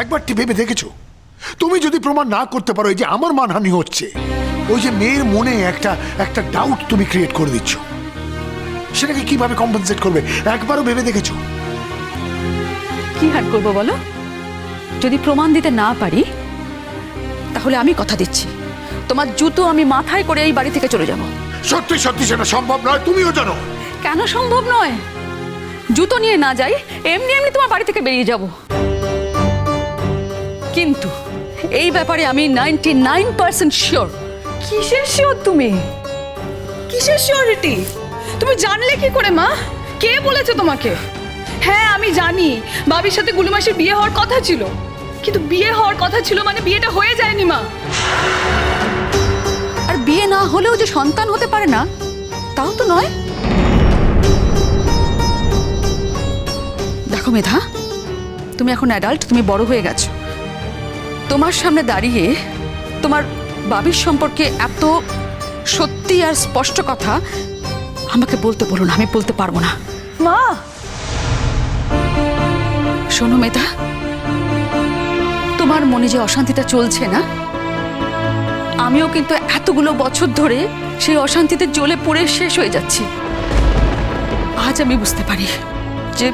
একবারটি ভেবে দেখেছ? তুমি যদি প্রমাণ না করতে পারো এই যে আমার মানহানি হচ্ছে ওই যে মেয়ের মনে একটা একটা ডাউট তুমি ক্রিয়েট করে দিচ্ছ। সেটাকে কীভাবে কম্পেনসেট করবে? একবারও ভেবে দেখেছ? কি হার করব বলো? যদি প্রমাণ দিতে না পারি তাহলে আমি কথা দিচ্ছি। তোমার জুতো আমি মাথায় করে এই বাড়ি থেকে চলে যাব। সত্যি সত্যি সেটা সম্ভব নয় তুমিও জানো। কেন সম্ভব নয়? জুতো নিয়ে না যাই এমনি এমনি তোমার বাড়ি থেকে বেরিয়ে যাব। কিন্তু এই ব্যাপারে আমি নাইনটি নাইন পার্সেন্ট শিওর কিসের শিওর তুমি? কিসের শিওরিটি তুমি জানলে কি করে, মা? কে বলেছে তোমাকে? হ্যাঁ আমি জানি। বাবির সাথে গুলুমাসের বিয়ে হওয়ার কথা ছিল। কিন্তু বিয়ে হওয়ার কথা ছিল মানে বিয়েটা হয়ে যায়নি, মা। আর বিয়ে না হলেও যে সন্তান হতে পারে না, তাও তো নয়। দেখো মেধা, তুমি এখন অ্যাডাল্ট তুমি বড় হয়ে গেছো। তোমার সামনে দাঁড়িয়ে তোমার বাবির সম্পর্কে এত সত্যি আর স্পষ্ট কথা আমাকে বলতে বলুন আমি বলতে পারব না। মা! শোনো মেধা তোমার মনে যে অশান্তিটা চলছে না আমিও কিন্তু এতগুলো বছর ধরে সেই অশান্তিতে জ্বলে পড়ে শেষ হয়ে যাচ্ছি। আজ আমি বুঝতে পারি যে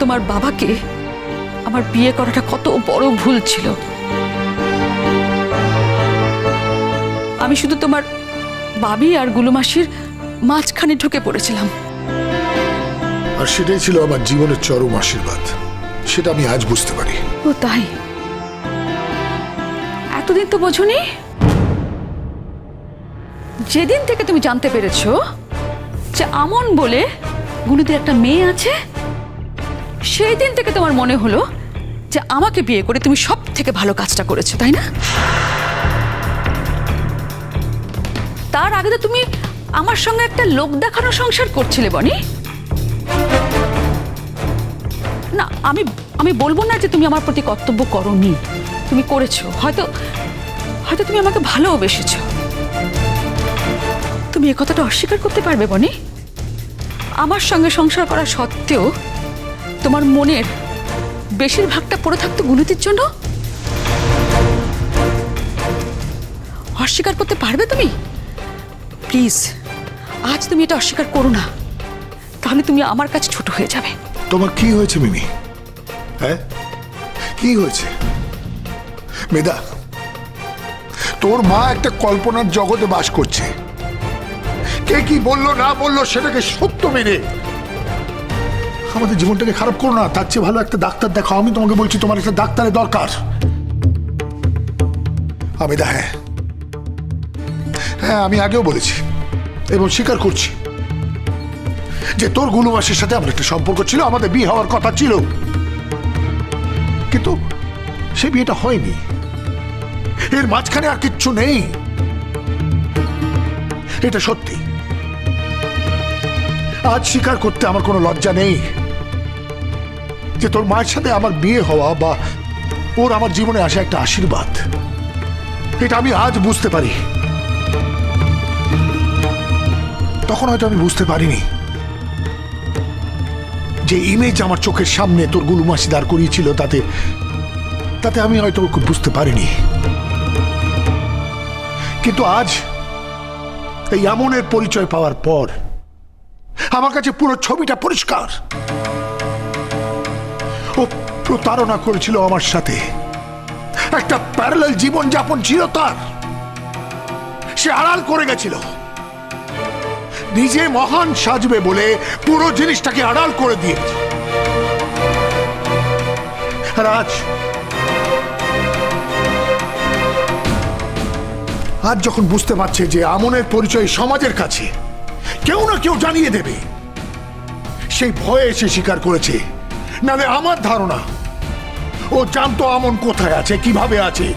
তোমার বাবাকে আমার বিয়ে করাটা কত বড় ভুল ছিল। আমি শুধু তোমার বাবি আর গুলুমাসির মাঝখানে ঢুকে পড়েছিলাম। আর সেটাই ছিল আমার জীবনের চরম আশীর্বাদ। সেটা আমি আজ বুঝতে পারি। ও তাই? এতদিন তো বোঝনি? যেদিন থেকে তুমি জানতে পেরেছ যে আমন বলে গুণীদের একটা মেয়ে আছে সেই দিন থেকে তোমার মনে হলো যে আমাকে বিয়ে করে তুমি সব থেকে ভালো কাজটা করেছ তাই না? তার আগে তো তুমি আমার সঙ্গে একটা লোক দেখানো সংসার করছিলে, বনি। না, আমি আমি বলব না যে তুমি আমার প্রতি কর্তব্য করনি। তুমি করেছ। হয়তো হয়তো তুমি আমাকে ভালোবেসেছো। তুমি এ কথাটা অস্বীকার করতে পারবে, বনি। আমার সঙ্গে সংসার করা সত্ত্বেও তোমার মনের বেশিরভাগটা পড়ে থাকতো গুণতির জন্য? অস্বীকার করতে পারবে তুমি? প্লিজ, আজ তুমি এটা অস্বীকার করো না। তাহলে তুমি আমার কাছে ছোট হয়ে যাবে। তোমার কি হয়েছে, মিমি? হ্যাঁ? কি হয়েছে? মেদা তোর মা একটা কল্পনার জগতে বাস করছে। কে কি বলল, না বলল, সেটাকে সত্য মেনে। আমাদের জীবনটাকে খারাপ করো না, তার চেয়ে ভালো একটা ডাক্তার দেখাও। আমি তোমাকে বলছি, তোমার একটা ডাক্তারের দরকার। আমেদা হ্যাঁ। হ্যাঁ আমি আগেও বলেছি এবং স্বীকার করছি যে তোর গুলুমাসের সাথে আমার একটা সম্পর্ক ছিল, আমাদের বিয়ে হওয়ার কথা ছিল। কিন্তু সে বিয়েটা হয়নি। এর মাঝখানে আর কিচ্ছু নেই। এটা সত্যি। আজ স্বীকার করতে আমার কোনো লজ্জা নেই যে তোর মায়ের সাথে আমার বিয়ে হওয়া বা ওর আমার জীবনে আসা একটা আশীর্বাদ। এটা আমি আজ বুঝতে পারি। তখন হয়তো আমি বুঝতে পারিনি যে ইমেজ আমার চোখের সামনে তোর গুলুমাসি দাঁড় করিয়েছিল তাতে তাতে আমি হয়তো বুঝতে পারিনি। কিন্তু আজ এই আমনের পরিচয় পাওয়ার পর আমার কাছে পুরো ছবিটা পরিষ্কার। ও প্রতারণা করেছিল আমার সাথে। একটা প্যারালাল জীবন যাপন ছিল তার। সে আড়াল করে গেছিল। নিজে মহান সাজবে বলে পুরো জিনিসটাকে আড়াল করে দিয়েছে। আর আজ যখন বুঝতে পারছে যে আমনের পরিচয় সমাজের কাছে, কেউ না কেউ জানিয়ে দেবে। সেই ভয়ে এসে স্বীকার করেছে, নালে আমার ধারণা, ও জানতো আমন কোথায় আছে, কীভাবে আছে।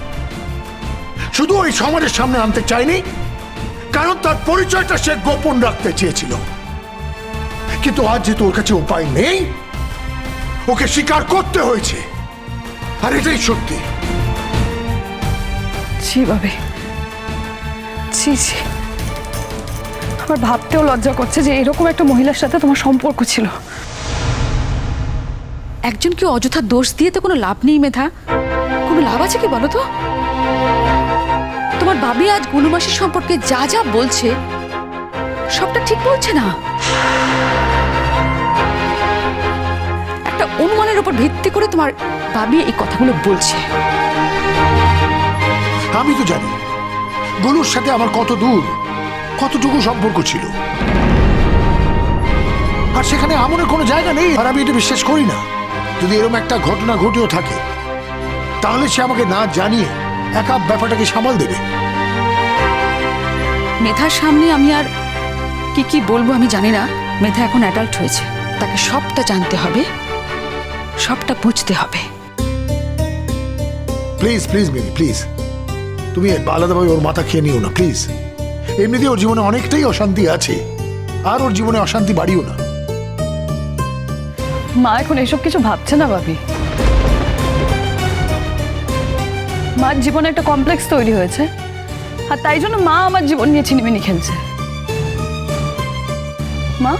শুধু ওই সমাজের সামনে আনতে চায়নি কারণ তার পরিচয়টা সে গোপন রাখতে চেয়েছিল। কিন্তু আজ যেহেতু ওর কাছে উপায় নেই ওকে স্বীকার করতে হয়েছে। আর এটাই সত্যি। ছি বাবে। ছি ছি। আমার ভাবতেও লজ্জা করছে যে এরকম একটা মহিলার সাথে তোমার সম্পর্ক ছিল। একজনকে অযথা দোষ দিয়ে তো কোনো লাভ নেই মেধা? কোনো লাভ আছে কি বলো তো? তোমার বাবি আজ গুলুমাসির সম্পর্কে যা যা বলছে, সবটা ঠিক বলছে না? একটা অনুমানের উপর ভিত্তি করে তোমার বাবি এই কথাগুলো বলছে। আমি তো জানি গলুর সাথে আমার কত দূর, কতটুকু সম্পর্ক ছিল। আর সেখানে আমনের কোনো জায়গা নেই, আর আমি এটা বিশ্বাস করি না। যদি এরকম একটা ঘটনা ঘটেও থাকে, তাহলে সে আমাকে না জানিয়ে একা ব্যাপারটাকে সামাল দেবে। মেধার সামনে আমি আর কি কি বলব আমি জানি না। মেধা এখন অ্যাডাল্ট হয়েছে। তাকে সবটা জানতে হবে। সবটা বুঝতে হবে। প্লিজ প্লিজ মিমি প্লিজ তুমি আলাদাভাবে ওর মাথা খেয়ে নিও না প্লিজ এমনিতে ওর জীবনে অনেকটাই অশান্তি আছে। আর ওর জীবনে অশান্তি বাড়িও না। মা এখন এসব কিছু ভাবছে না ভাবি। মার জীবনে একটা কমপ্লেক্স তৈরি হয়েছে। আর তাই জন্য মা আমার জীবন নিয়ে ছিনিমিনি খেলছে। মা,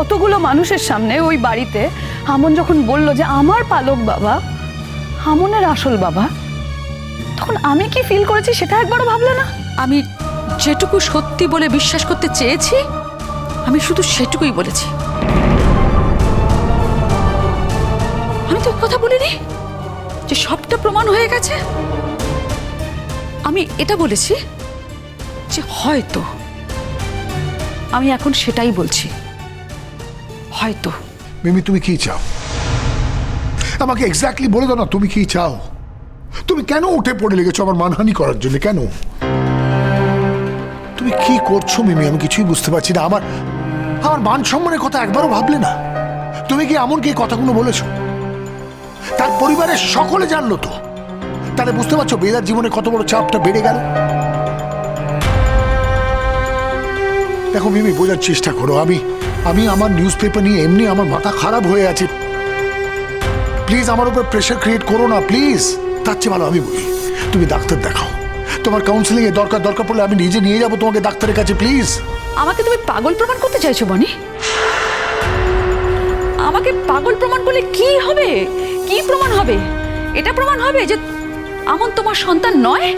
অতগুলো মানুষের সামনে ওই বাড়িতে হামন যখন বলল যে, আমার পালক বাবা, হামনের আসল বাবা, তখন আমি কি ফিল করেছি সেটা একবারও ভাবলে না? আমি যেটুকু সত্যি বলে বিশ্বাস করতে চেয়েছি, আমি শুধু সেটুকুই বলেছি। আমি তো কথা বলিনি। যে সবটা প্রমাণ হয়ে গেছে? আমি এটা বলেছি যে হয়তো, আমি এখন সেটাই বলছি। হয়তো। মিমি, তুমি কি চাও? আমাকে এক্স্যাক্টলি বলে দাও না তুমি কি চাও। তুমি কেন উঠে পড়ে লেগেছো আমার মানহানি করার জন্য? কেন? তুমি কি করছ মিমি? আমি কিছুই বুঝতে পারছি না। আমার আমার মান সম্মানের কথা একবারও ভাবলে না। তুমি কি এমনকি এই কথাগুলো বলেছ? তার পরিবারের সকলে জানলো তো। তাহলে বুঝতে পারছ বেদার জীবনে কত বড় চাপটা বেড়ে গেল? দেখো মিমি, বোঝার চেষ্টা করো। আমি আমি আমার নিউজ পেপার নিয়ে এমনি আমার মাথা খারাপ হয়ে আছে। প্লিজ আমার উপর প্রেশার ক্রিয়েট করো না প্লিজ তার চেয়ে ভালো আমি বলি, তুমি ডাক্তার দেখাও। তোমার কাউন্সিলিং এর দরকার দরকার পড়লে আমি নিজে নিয়ে যাব তোমাকে ডাক্তারের কাছে প্লিজ আমাকে তুমি পাগল প্রমাণ করতে চাইছো, বনি? আমাকে পাগল প্রমাণ করলে কি হবে? কি প্রমাণ হবে? এটা প্রমাণ হবে যে আমন তোমার সন্তান নয়?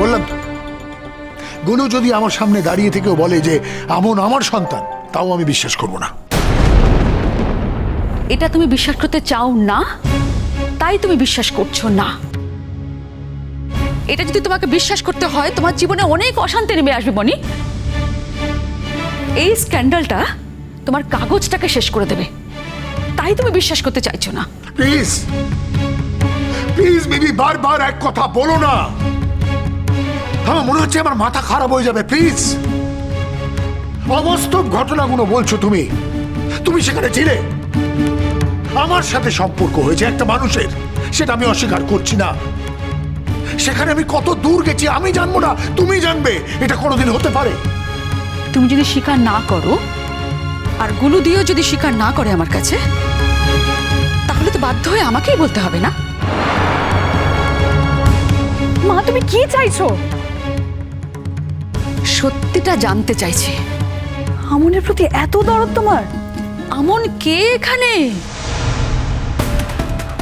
বললাম তো গুনু যদি আমার সামনে দাঁড়িয়ে থেকেও বলে যে আমন আমার সন্তান তাও আমি বিশ্বাস করব না। এটা তুমি বিশ্বাস করতে চাও না? তাই তুমি বিশ্বাস করছ না। এটা যদি তোমাকে বিশ্বাস করতে হয় তোমার জীবনে অনেক অশান্তি নেমে আসবে বনি এই স্ক্যান্ডালটা তোমার কাগজটাকে শেষ করে দেবে। তাই তুমি বিশ্বাস করতে চাইছো না। প্লিজ প্লিজ বেবি বারবার এক কথা বলো না। আমার মনে হচ্ছে আমার মাথা খারাপ হয়ে যাবে প্লিজ অবাস্তব ঘটনাগুলো বলছো তুমি। তুমি সেখানে ছিলে। আমার সাথে সম্পর্ক হয়েছে একটা মানুষের সেটা আমি অস্বীকার করছি না। সেখানে আমি কত দূর গেছি আমি জানব না তুমি জানবে এটা কোনোদিন হতে পারে। তুমি যদি স্বীকার না করো আর গুলু দিয়েও যদি স্বীকার না করে আমার কাছে বাধ্য হয়ে আমাকেই বলতে হবে না? মা তুমি কি চাইছো? সত্যিটা জানতে চাইছি। আমনের প্রতি এত দরদ তোমার? আমন কে এখানে?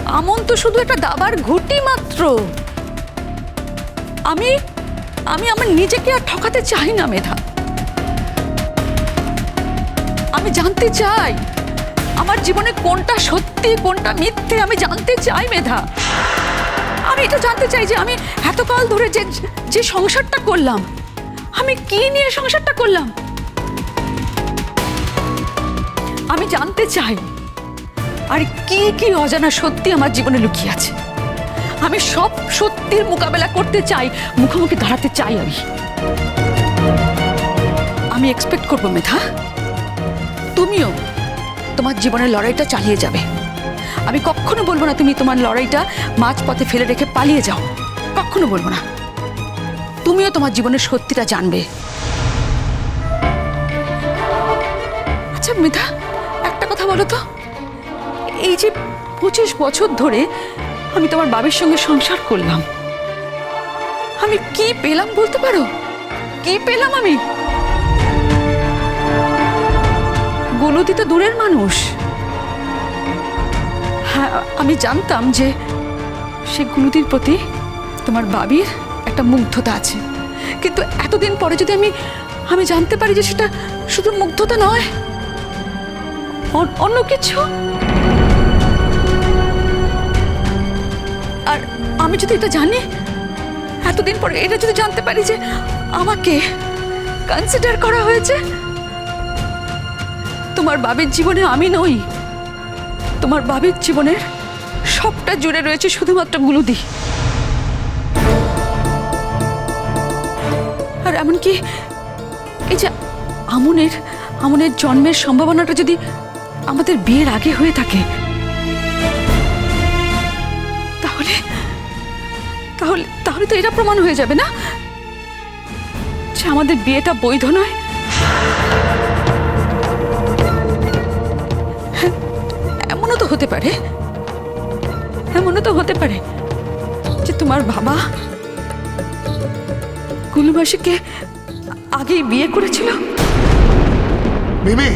আমন তো শুধু একটা দাবার ঘুটি মাত্র। আমি আমি আমার নিজেকে আর ঠকাতে চাই না মেধা। আমি জানতে চাই। আমার জীবনে কোনটা সত্যি, কোনটা মিথ্যে আমি জানতে চাই মেধা। আমি এটা জানতে চাই যে আমি এতকাল ধরে যে যে সংসারটা করলাম, আমি কি নিয়ে সংসারটা করলাম? আমি জানতে চাই, আর কি কি অজানা সত্যি আমার জীবনে লুকিয়ে আছে? আমি সব সত্যির মোকাবেলা করতে চাই, মুখোমুখি দাঁড়াতে চাই আমি। আমি এক্সপেক্ট করব মেধা। তুমিও তোমার জীবনের লড়াইটা চালিয়ে যাবে। আমি কখনো বলব না তুমি তোমার লড়াইটা মাঝপথে ফেলে রেখে পালিয়ে যাও। কখনো বলব না। তুমিও তোমার জীবনের সত্যিটা জানবে। আচ্ছা মেধা, একটা কথা বলো তো। এই যে পঁচিশ বছর ধরে আমি তোমার বাবির সঙ্গে সংসার করলাম। আমি কি পেলাম বলতে পারো? কি পেলাম আমি? গুলতি তো দূরের মানুষ। হ্যাঁ আমি জানতাম যে সে গুরুদির প্রতি তোমার বাবির একটা মুগ্ধতা আছে। কিন্তু এতদিন পরে যদি আমি আমি জানতে পারি যে সেটা শুধু মুগ্ধতা নয় অন্য কিছু? আর আমি যদি এটা জানি, এতদিন পরে এটা যদি জানতে পারি যে আমাকে কনসিডার করা হয়েছে তোমার বাবির জীবনে আমি নই। তোমার বাবির জীবনের সবটা জুড়ে রয়েছে শুধুমাত্র গুলুদি আর এমনকি এই যে আমনের আমনের জন্মের সম্ভাবনাটা যদি আমাদের বিয়ের আগে হয়ে থাকে, তাহলে তাহলে তাহলে তো এটা প্রমাণ হয়ে যাবে না? যে আমাদের বিয়েটা বৈধ নয়? হতে পারে? এমনও তো হতে পারে যে তোমার বাবা কুলুবাসীকে আগেই বিয়ে করেছিল। মিমি!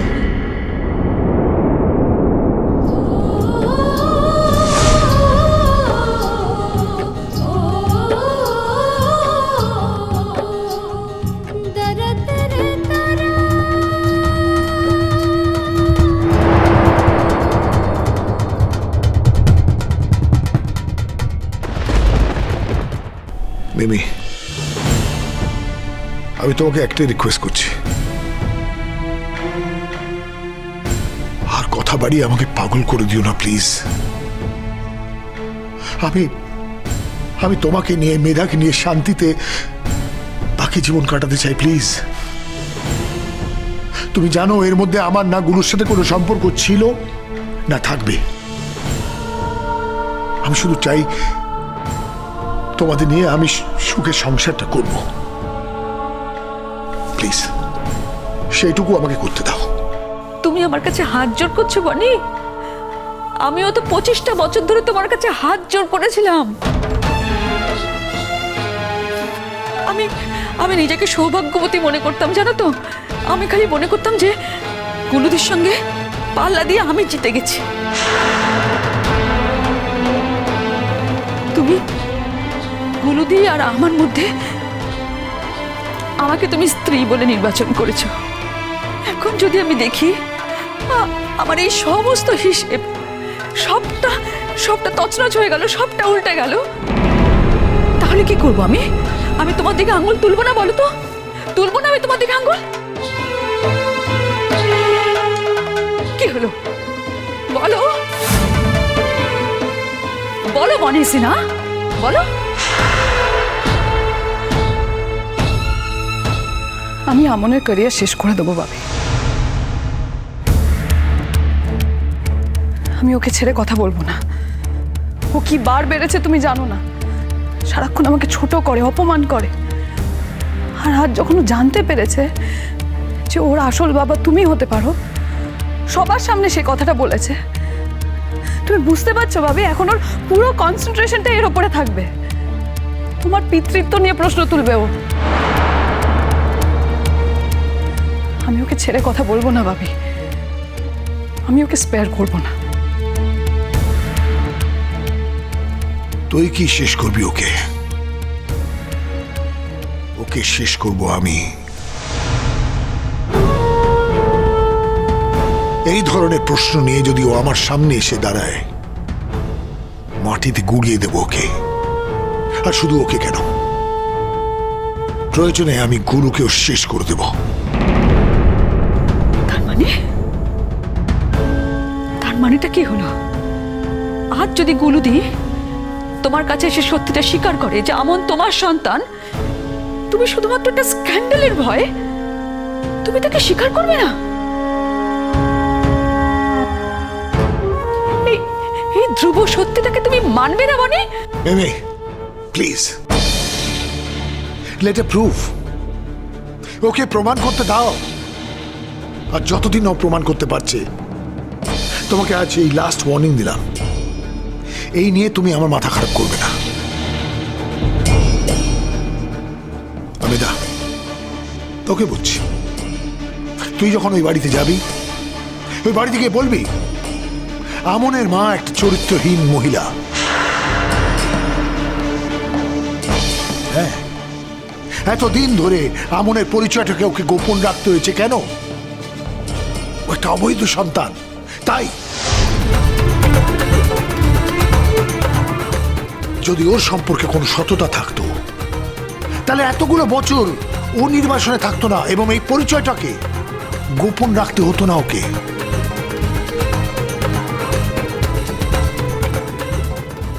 মিমি আমি তোমাকে একটাই রিকোয়েস্ট করছি। আর কথা বাড়িয়ে আমাকে পাগল করে দিও না প্লিজ আমি আমি তোমাকে নিয়ে, মেধাকে নিয়ে শান্তিতে বাকি জীবন কাটাতে চাই প্লিজ তুমি জানো, এর মধ্যে আমার না গুরুর সাথে কোনো সম্পর্ক ছিল, না থাকবে। আমি শুধু চাই তোমাদের নিয়ে আমি সু- সুখে সংসারটা করব। প্লিজ সেইটুকু আমাকে করতে দাও। তুমি আমার কাছে হাত জোর করছ, বনি? আমিও তো পঁচিশটা বছর ধরে তোমার কাছে হাত জোর করেছিলাম। আমি আমি নিজেকে সৌভাগ্যবতী মনে করতাম, জানো তো? আমি খালি মনে করতাম যে গুলুদির সঙ্গে পাল্লা দিয়ে আমি জিতে গেছি। তুমি গুলুদি আর আমার মধ্যে আমাকে তুমি স্ত্রী বলে নির্বাচন করেছ। এখন যদি আমি দেখি আমার এই সমস্ত হিসেব, সবটা সবটা তছনছ হয়ে গেল, সবটা উল্টে গেল, তাহলে কি করব আমি? আমি তোমার দিকে আঙুল তুলবো না বলো তো? তুলবো না আমি তোমার দিকে আঙুল? কি হলো? বলো। বলো মনে না? বলো। আমি আমনের ক্যারিয়ার শেষ করে দেবো ভাবি। আমি ওকে ছেড়ে কথা বলব না। ও কি বার বেড়েছে তুমি জানো না। সারাক্ষণ আমাকে ছোট করে, অপমান করে। আর আজ যখন জানতে পেরেছে যে ওর আসল বাবা তুমি হতে পারো, সবার সামনে সে কথাটা বলেছে। তুমি বুঝতে পারছ ভাবি, এখন ওর পুরো কনসেন্ট্রেশনটা এর ওপরে থাকবে। তোমার পিতৃত্ব নিয়ে প্রশ্ন তুলবে ও। আমি ওকে ছেড়ে কথা বলব না, ভাবি। আমি ওকে স্পেয়ার করব না। তুই কি শেষ করবি ওকে? ওকে শেষ করব আমি। এই ধরনের প্রশ্ন নিয়ে যদি ও আমার সামনে এসে দাঁড়ায়, মাটিতে গুড়িয়ে দেব ওকে। আর শুধু ওকে কেন? প্রয়োজনে আমি গুরুকেও শেষ করে দেব। মানে? তার মানেটা কি হলো? আজ যদি গুলুদি তোমার কাছে এসে সত্যিটা স্বীকার করে যে আমন তোমার সন্তান, তুমি শুধুমাত্র একটা স্ক্যান্ডেলের ভয়ে তুমি তাকে স্বীকার করবে না? এই- ধ্রুব সত্যিটাকে তুমি মানবে না মানে? MA please let a proof okay প্রমাণ করতে দাও। আর যতদিন ও প্রমাণ করতে পারছে, তোমাকে আজ এই লাস্ট ওয়ার্নিং দিলাম। এই নিয়ে তুমি আমার মাথা খারাপ করবে না। আমিদা তোকে বলছি, তুই যখন ওই বাড়িতে যাবি, ওই বাড়িতে গিয়ে বলবি, আমনের মা একটা চরিত্রহীন মহিলা। হ্যাঁ এতদিন ধরে আমনের পরিচয়টাকে ওকে গোপন রাখতে হয়েছে কেন? একটা অবৈধ সন্তান। তাই যদি ওর সম্পর্কে কোনো সততা থাকতো, তাহলে এতগুলো বছর ও নির্বাসনে থাকতো না এবং এই পরিচয়টাকে গোপন রাখতে হতো না ওকে।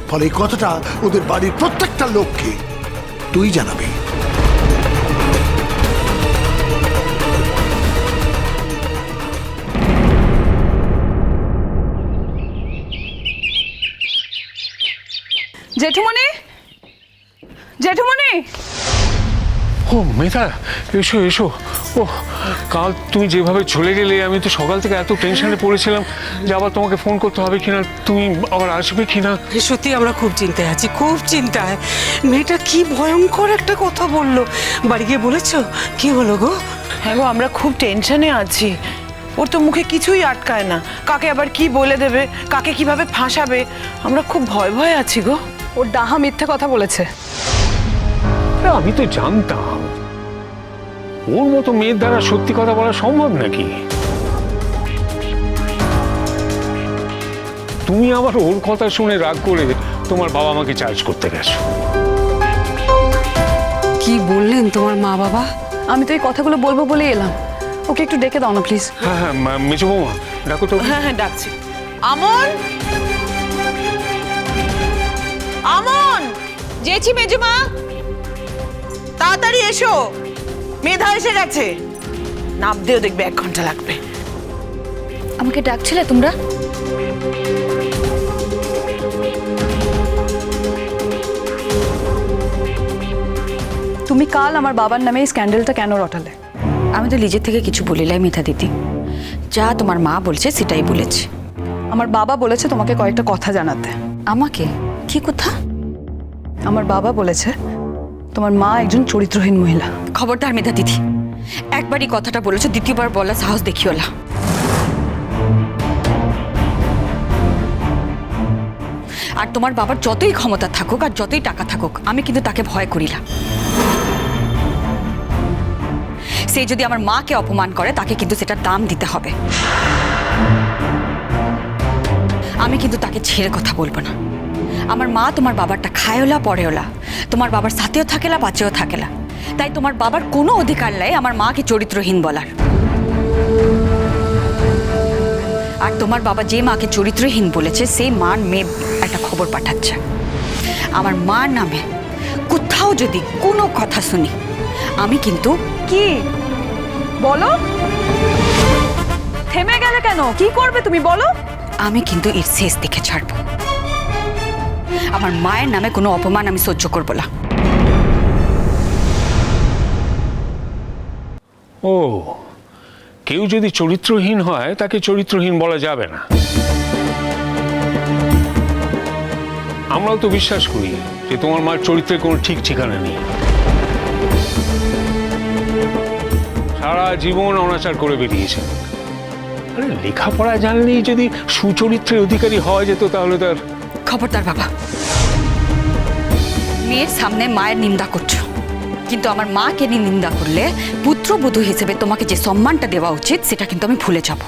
ফলে এই কথাটা ওদের বাড়ির প্রত্যেকটা লোককে তুই জানাবি। জেঠুমনি জেঠুমনি ও মেধা এসো এসো। ও কাল তুমি যেভাবে চলে গেলে আমি তো সকাল থেকে এত টেনশনে পড়েছিলাম যে আবার তোমাকে ফোন করতে হবে কিনা তুমি আবার আসবে কিনা? সত্যি আমরা খুব চিন্তায় আছি খুব চিন্তায়। মেয়েটা কি ভয়ঙ্কর একটা কথা বলল। বাড়ি গিয়ে বলেছ? কি হলো গো? হ্যাঁ গো আমরা খুব টেনশনে আছি। ওর তো মুখে কিছুই আটকায় না। কাকে আবার কি বলে দেবে কাকে কীভাবে ফাঁসাবে আমরা খুব ভয় ভয় আছি গো। ওর ডাহা মিথ্যে কথা বলেছে। আরে, আমি তো জানতাম। ওর মতো মেয়ের দ্বারা সত্যি কথা বলা সম্ভব নাকি? তুমি আবার ওর কথা শুনে রাগ করে তোমার বাবা মাকে চার্জ করতে গেছো। কি বললেন তোমার মা বাবা? আমি তো এই কথাগুলো বলব বলে এলাম। ওকে একটু ডেকে দাও না প্লিজ হ্যাঁ হ্যাঁ মেজো বৌমা ডাকো তো। হ্যাঁ হ্যাঁ ডাকছি। আমন! আমন যেছি মেজমা! তাড়াতাড়ি এসো। মেধা এসে গেছে। নামতেও দেখবে এক ঘণ্টা লাগবে। আমাকে ডাকছিলে তোমরা? তুমি কাল আমার বাবার নামে এই স্ক্যান্ডেলটা কেন রটালে? আমি তো নিজের থেকে কিছু বলিলাই মিথা দিদি। যা তোমার মা বলছে সেটাই বলেছে। আমার বাবা বলেছে তোমাকে কয়েকটা কথা জানাতে। আমাকে? কি কথা? আমার বাবা বলেছে, তোমার মা একজন চরিত্রহীন মহিলা। খবরদার মেধা দিদি, একবারই কথাটা বলেছ, দ্বিতীয়বার বলার সাহস দেখিও না আর তোমার বাবার যতই ক্ষমতা থাকুক আর যতই টাকা থাকুক, আমি কিন্তু তাকে ভয় করি না সে যদি আমার মাকে অপমান করে, তাকে কিন্তু সেটার দাম দিতে হবে। আমি কিন্তু তাকে ছেড়ে কথা বলব না। আমার মা তোমার বাবারটা খায়ওলা পড়েওলা। তোমার বাবার সাথেও থাকেলা বাঁচেও থাকেলা। তাই তোমার বাবার কোনো অধিকার নাই আমার মাকে চরিত্রহীন বলার। আর তোমার বাবা যে মাকে চরিত্রহীন বলেছে সেই মার মেয়ে একটা খবর পাঠাচ্ছে। আমার মার নামে কোথাও যদি কোনো কথা শুনি আমি কিন্তু কি? বলো? থেমে গেলে কেন? কি করবে তুমি? বলো? আমি কিন্তু এর শেষ দেখে ছাড়ব। আমার মায়ের নামে কোনো অপমান আমি সহ্য করব না। ও কেউ যদি চরিত্রহীন হয় তাকে চরিত্রহীন বলা যাবে না। আমরাও তো বিশ্বাস করি যে তোমার মার চরিত্রের কোনো ঠিক ঠিকানা নেই। সারা জীবন অনাচার করে বেরিয়েছেন আরে লেখাপড়া জানলেই যদি সুচরিত্রের অধিকারী হওয়া যেত তাহলে তার খবরদার বাবা মেয়ের সামনে মায়ের নিন্দা করছ। কিন্তু আমার মাকে নিয়ে নিন্দা করলে পুত্রবধূ হিসেবে তোমাকে যে সম্মানটা দেওয়া উচিত সেটা কিন্তু আমি ভুলে যাব।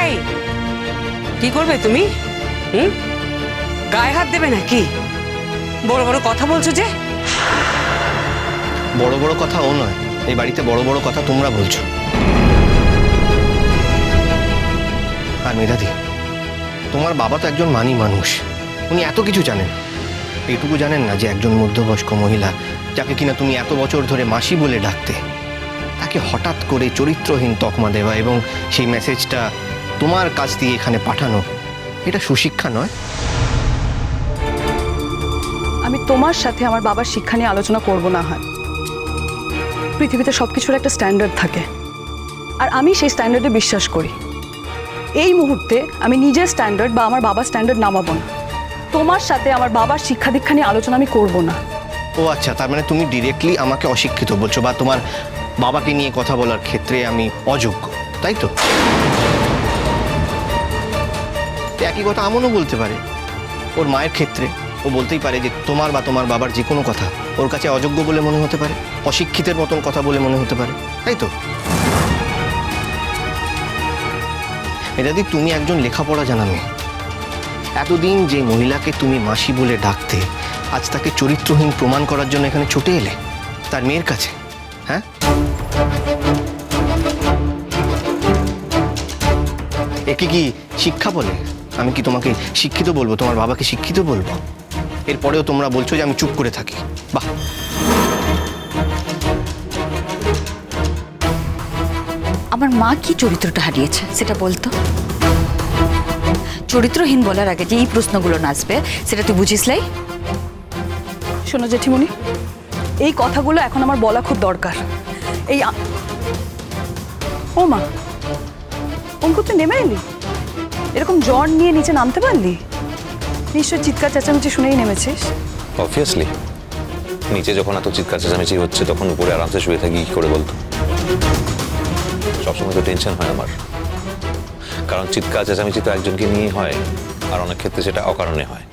এই কি করবে তুমি? হুম? গায়ে হাত দেবে নাকি? বড় বড় কথা বলছো যে? বড় বড় কথা ও নয় এই বাড়িতে বড় বড় কথা তোমরা বলছো। আর মেধাদি তোমার বাবা তো একজন মানি মানুষ। উনি এত কিছু জানেন। এটুকু জানেন না যে একজন মধ্যবয়স্ক মহিলা যাকে কিনা তুমি এত বছর ধরে মাসি বলে ডাকতে। তাকে হঠাৎ করে চরিত্রহীন তকমা দেওয়া এবং সেই মেসেজটা তোমার কাছ দিয়ে এখানে পাঠানো, এটা সুশিক্ষা নয়? আমি তোমার সাথে আমার বাবার শিক্ষা নিয়ে আলোচনা করব না হয়। পৃথিবীতে সব কিছুর একটা স্ট্যান্ডার্ড থাকে। আর আমি সেই স্ট্যান্ডার্ডে বিশ্বাস করি। এই মুহূর্তে আমি নিজের স্ট্যান্ডার্ড বা আমার বাবার স্ট্যান্ডার্ড নামাবো না। তোমার সাথে আমার বাবার শিক্ষা দীক্ষা নিয়ে আলোচনা আমি করব না। ও আচ্ছা তার মানে তুমি ডিরেক্টলি আমাকে অশিক্ষিত বলছো বা তোমার বাবাকে নিয়ে কথা বলার ক্ষেত্রে আমি অযোগ্য, তাই তো একই কথা আমনও বলতে পারে। ওর মায়ের ক্ষেত্রে ও বলতেই পারে যে তোমার বা তোমার বাবার যে কোনো কথা ওর কাছে অযোগ্য বলে মনে হতে পারে, অশিক্ষিতের মতন কথা বলে মনে হতে পারে, তাই তো? মেধাদি তুমি একজন লেখাপড়া জানা মেয়ে এতদিন যে মহিলাকে তুমি মাসি বলে ডাকতে, আজ তাকে চরিত্রহীন প্রমাণ করার জন্য এখানে ছুটে এলে, তার মেয়ের কাছে হ্যাঁ? একে কি শিক্ষা বলে? আমি কি তোমাকে শিক্ষিত বলব? তোমার বাবাকে শিক্ষিত বলব? এরপরেও তোমরা বলছো যে আমি চুপ করে থাকি। বাহ! আমার মা কি চরিত্রটা হারিয়েছে সেটা বলতো? চরিত্রহীন বলার আগে যে এই প্রশ্নগুলো নাচবে সেটা তুই বুঝিস লাই? শোনো জেঠিমণি এই কথাগুলো এখন আমার বলা খুব দরকার। এই ও মা অঙ্কুর তুই নেমে এলি? এরকম জ্বর নিয়ে নিচে নামতে পারলি? নিশ্চয় চিৎকার চেঁচামেচি শুনেই নেমেছিস। অবভিয়াসলি নিচে যখন এত চিৎকার চেঁচামেচি হচ্ছে তখন উপরে আরামসে শুয়ে থাকি কি করে বলতো? সবসময় তো টেনশন হয় আমার। কারণ চিৎকার, চেঁচামেচি তো একজনকে নিয়েই হয়, আর অনেক ক্ষেত্রে সেটা অকারণে হয়।